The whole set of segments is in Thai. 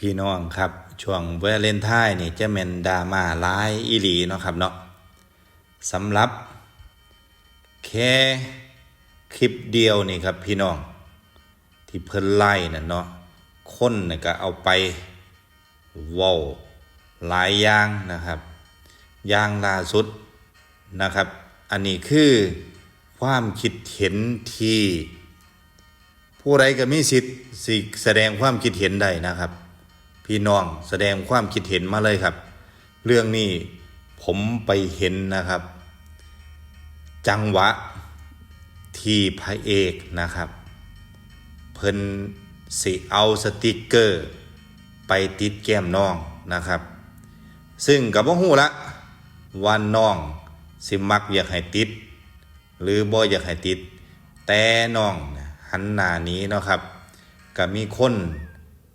พี่น้องครับช่วงเวเลนไทน์นี่จะแม่นดราม่าหลายอีหลีเนาะครับเนาะสำหรับ แค่คลิปเดียวนี่ครับพี่น้อง ที่เพิ่นไล่น่ะเนาะคนน่ะก็เอาไปว้าหลายอย่างนะครับอย่างล่าสุดนะครับ อันนี้คือความคิดเห็นที่ ผู้ใดก็มีสิทธิ์สิแสดงความคิดเห็นได้นะครับ พี่น้องแสดงความคิดเห็นมาเลยครับ เรื่องนี้ผมไปเห็นนะครับ จังหวะที่พระเอกนะครับ เพิ่นสิเอาสติกเกอร์ ไปติดแก้มน้องนะครับ ซึ่งกับว่าหูละว่าน้องสิมักอยากให้ติด หรือบ่อยากให้ติด แต่น้องหันหน้านี้เนาะครับก็มีคน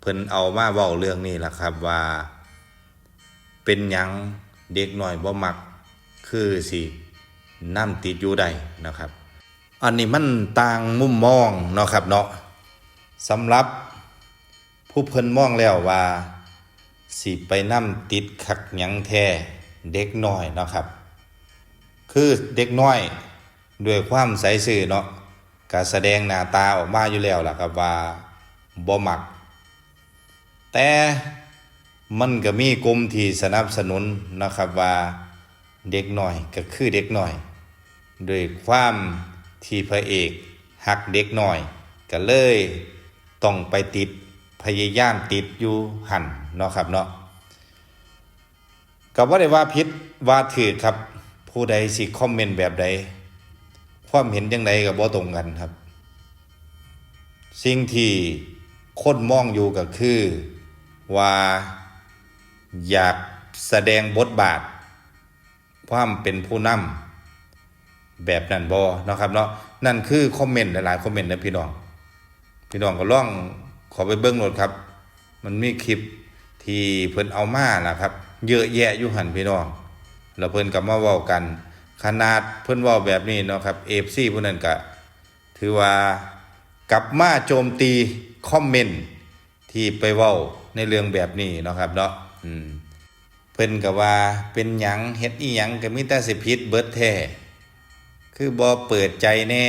เพิ่นเอามาเว้าเรื่องนี้ล่ะครับว่า เป็นหยังเด็กน้อยบ่มัก คือสินํติดอยู่ใดนะครับ อันนี้มันต่างมุมมองเนาะครับเนาะสำหรับผู้เพิ่นมองแล้วว่า สิไปนํติดขักยังแท้เด็กน้อยเนาะครับ คือเด็กน้อยด้วยความใสซื่อเนาะก็แสดงหน้าตาออกมาอยู่แล้วล่ะครับว่าบ่มัก แต่มันก็มีกลุ่มที่สนับสนุนนะครับว่าเด็กหน้อยก็คือเด็กหน้อยด้วยความที่พระเอกหักเด็กหน้อย ก็เลยต้องไปติดพยายามติดอยู่หันเนาะครับเนาะกับว่าได้ว่าพิษว่าถือครับ ผู้ใดสิคอมเมนต์แบบใด ความเห็นยังไงกับบ่ตรงกันครับ สิ่งที่คนมองอยู่ก็คือ ว่าอยากแสดงบทบาท ความเป็นผู้นำแบบนั้นบ่เนาะครับเนาะนั่นคือคอมเมนต์หลายๆคอมเมนต์นะพี่น้อง พี่น้องก็ลองขอไปเบิ้งหลดครับ มันมีคลิปที่เพิ่นเอามาล่ะครับ เยอะแยะอยู่หันพี่น้องแล้วเพิ่นก็มาเว้ากัน ขนาดเพิ่นเว้าแบบนี้เนาะครับ FC ผู้นั้นก็ถือว่ากลับมาโจมตีคอมเมนต์ที่ไปเว้า ในเรื่องแบบนี้เนาะครับเนาะอืมเพิ่นก็ว่าเป็นหยังเฮ็ดอีหยังก็มีแต่สิผิดเบิดแท้คือบ่เปิดใจแน่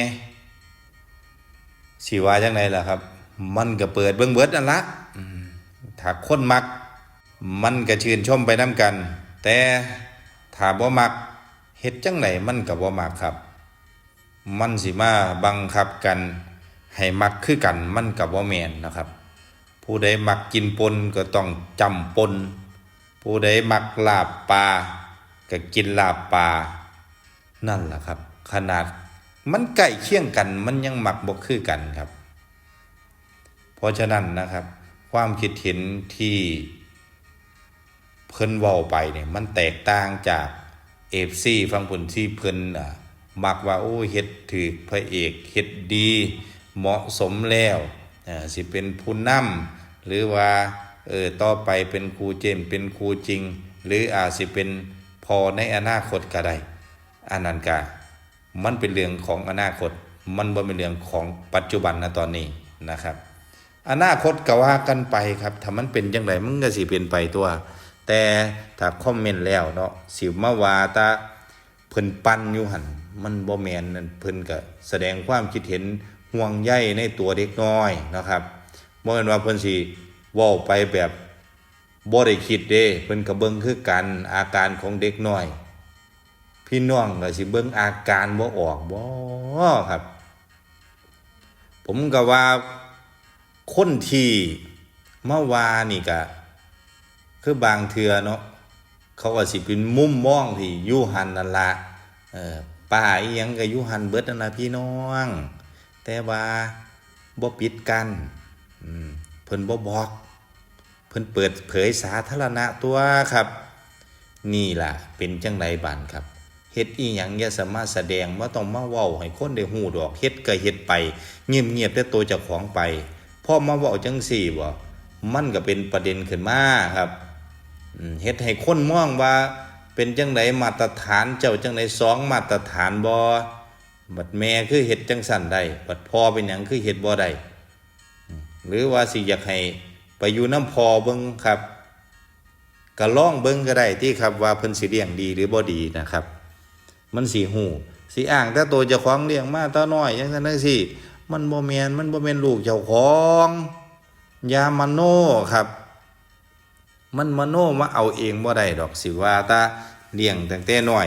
สิว่าจังไดล่ะครับ มันก็เปิดเบิ่งเบิดนั่นละถ้าคนมัก มันก็ชื่นชมไปน้ำกัน แต่ถ้าบ่มักเฮ็ดจังไดมันก็บ่มักครับ มันสิมาบังคับกัน ให้มักคือกันมันก็บ่แม่นนะครับ ผู้ใดมักกินปนก็ต้องจำปน ผู้ใดมักลาบปลาก็กินลาบปลานั่นแหละครับ ขนาดมันใกล้เคียงกัน มันยังหมักบกคือกันครับ เพราะฉะนั้นนะครับ ความคิดเห็นที่เพิ่นเว้าไปเนี่ยมันแตกต่างจากเอฟซีฟังผลที่เพิ่นมักว่าโอ้เฮ็ดถือพระเอกเฮ็ดดี เหมาะสมแล้ว สิเป็นผู้นำหรือว่าเออต่อไปเป็นครูเจมเป็นครูจริง หรืออาจสิเป็นพอในอนาคตก็ได้อันนั้นกมันเป็นเรื่องของอนาคต มันบ่เป็นเรื่องของปัจจุบันนะตอนนี้นะครับ อนาคตก็ว่ากันไปครับถ้ามันเป็นจังไดมันก็สิเป็นไปตัว แต่ถ้าคอมเมนต์แล้วเนาะสิมาว่าตาเพิ่นปันอยู่หันมันบ่แมนนั่นเพิ่นก็แสดงความคิดเห็น ห่วงใยในตัวเด็กน้อยนะครับบ่แม่นว่าเพิ่นสิเว้าไปแบบบ่ได้คิดเด้เพิ่นก็เบิ่งคือกันอาการของเด็กน้อย พี่น้องก็สิเบิ่งอาการบ่ออกบ่ครับ ผมก็ว่าคนที่เมาว่านี่ก็คือบางเทื่อเนาะเขาก็สิเป็นมุมมองที่ยู่หันนั่นละเออป้าอียังก็ยู่หันเบิดนั่นละพี่น้อง แต่ว่าบ่ปิดกันเพิ่นบ่บอก เพิ่นเปิดเผยสาธารณะตัวครับ นี่ล่ะ เป็นจังไดบันครับเฮ็ดอีหยังอย่าสามารถแสดงว่าต้องมาเว้าให้คนได้ฮู้ดอกเฮ็ดก็เฮ็ดไป เงียบๆแต่ตัวเจ้าของไปพอมาเว้าจังซี่บ่มันก็เป็นประเด็นขึ้นมาครับเฮ็ดให้คนมองว่าเป็นจังไดมาตรฐานเจ้าจังไดสองมาตรฐานบ่ บัดแม่คือเฮ็ดจังสั่นได้บัดพ่อเป็นหยังคือเฮ็ดบ่ได้หรือว่าสิอยากให้ไปอยู่น้ำพอเบิ่งครับก็ลองเบิ่งก็ได้ที่ครับว่าเพิ่นสิเลี้ยงดีหรือบ่ดีนะครับ มันสิหูสิอ้างแต่ตัวเจ้าของเลี้ยงมาตาน้อยจังซั่นจังซี่มันบ่แม่นมันบ่แม่นลูกเจ้าของยามโนครับ มันมโนมาเอาเองบ่ได้ดอกสิว่าตาเลี้ยงตั้งแต่น้อย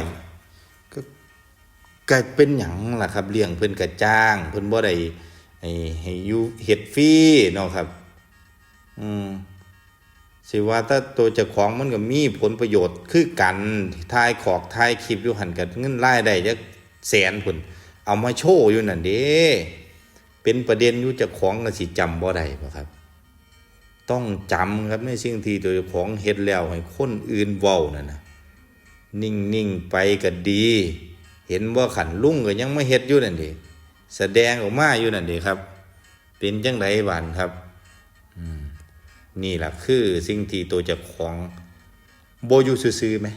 ก็เป็นหยังล่ะครับเลี้ยงเพิ่นก็จ้าง เพิ่นบ่ได้ให้ให้อยู่เฮ็ดฟรีเนาะครับ อืมสิว่าถ้าตัวเจ้าของมันก็มีผลประโยชน์คือกันทายขอกทายคลิปอยู่หันกับเงินรายได้จักแสนพุ่นเอามาโชว์อยู่นั่นเด้เป็นประเด็นอยู่เจ้าของก็สิจำบ่ได้บ่ครับ ต้องจำครับในสิ่งที่ตัวเจ้าของเฮ็ดแล้วให้คนอื่นเว้านั่นน่ะนิ่งๆไปก็ดี เห็นว่าขันลุ่งก็ยังไม่เฮ็ดอยู่นั่นด้แสดงออกมาอยู่นั่นด้ครับ เป็นจังไดบานครับนี่แหละคือสิ่งที่ตัวจ้าของโบอยู่ซื่อไหม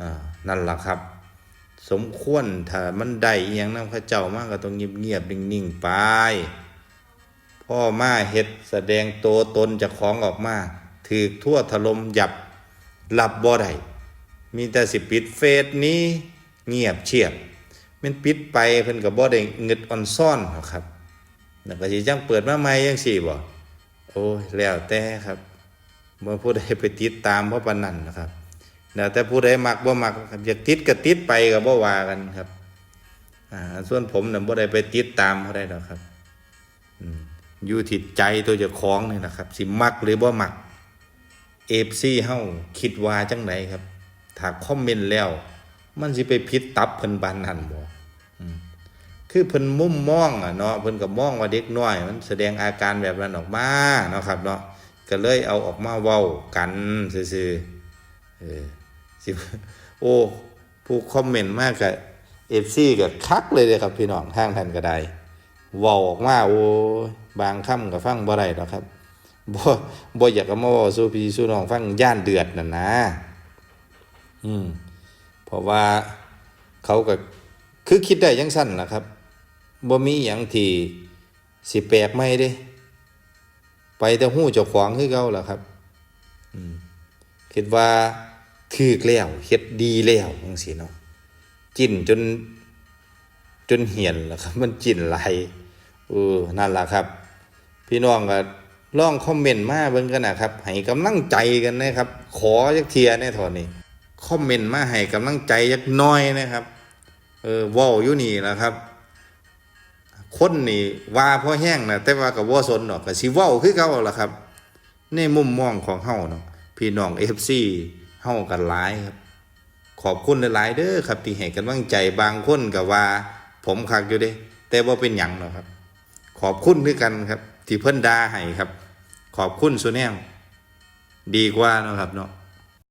อ่านั่นแหละครับ สมควรถ้ามันได้อหยังน้ำข้าเจ้ามากก็ต้องเงียบๆนิ่งๆไปพ่อมาเฮ็ดแสดงตัวตนจากของออกมาถือทั่วถล่มหยับหลับบ่ได้มีแต่สิปิดเฟซนี้ เงียบเชียบมันปิดไปเพิ่นก็บ่ได้เงิดออนซ่อนหรอกครับแล้วก็สิจังเปิดมาใหม่จังซี่บ่โอ้ยแล้วแต่ครับเมื่อผู้ใดไปติดตามเพราะปานนั้นนะครับแล้วแต่ผู้ใดมักบ่มักครับอยากติดก็ติดไปก็บ่ว่ากันครับอ่าส่วนผมน่ะบ่ได้ไปติดตามเขาได้ดอกครับอืมอยู่ที่ใจตัวเจ้าของนี่นะครับ สิมักหรือบ่มัก FC เฮาคิดว่าจังไดครับ ถ้าคอมเมนต์แล้ว มันสิไปผิดตับเพิ่นบานนั้นบ่คือเพิ่นมุ่มมองอะเนาะเพิ่นก็มองว่าเด็กน้อย มันแสดงอาการแบบนั้นออกมาเนาะครับเนาะก็เลยเอาออกมาเว้ากันซื่อๆเออสิโอ้ผู้คอมเมนต์มากกับ FC ก็คักเลยเด้ครับพี่น้องทางท่านก็ได้เว้าออกมาโอ้ยบางค่ำก็ฟังบ่ได้ดอกครับบ่บ่อยากจะมาเว้าสู่พี่สู่น้องฟังย่านเดือดนั่นนะ อืม ราะว่าเขาก็คือคิดได้จังซั่นล่ะครับบ่มีหยังที่สิแปลกใหม่เด้ ไปแต่ฮู้เจ้าของคือเก่าล่ะครับคิดว่าถูกแล้วเฮ็ดดีแล้วจังซี่เนาะจิ้นจน จนเหียนล่ะครับ มันจิ้นหลายเออนั่นล่ะครับ พี่น้องก็ลองคอมเมนต์มาเบิ่งกันนะครับให้กำลังใจกันนะครับ ขอจักเทียแน่เทอนี้ คอมเมนต์มาให้กำลังใจจักน้อยนะครับ เออว้าอยู่นี่ล่ะครับ คนนี่ว่าพอแห้งนะแต่ว่าก็บ่สนดอกก็สิเว้าคือเก่าล่ะครับในมุมมองของเฮาเนาะพี่น้อง FC เฮากันหลายครับ ขอบคุณหลายๆเด้อครับ ที่ให้กำลังใจบางคนก็ว่า ผมคักอยู่เด้ แต่บ่าเป็นหยังหรอกครับ ขอบคุณด้วยกันครับ ที่เพิ่นดาให้ครับ ขอบคุณสุแนวดีกว่านะครับเนาะ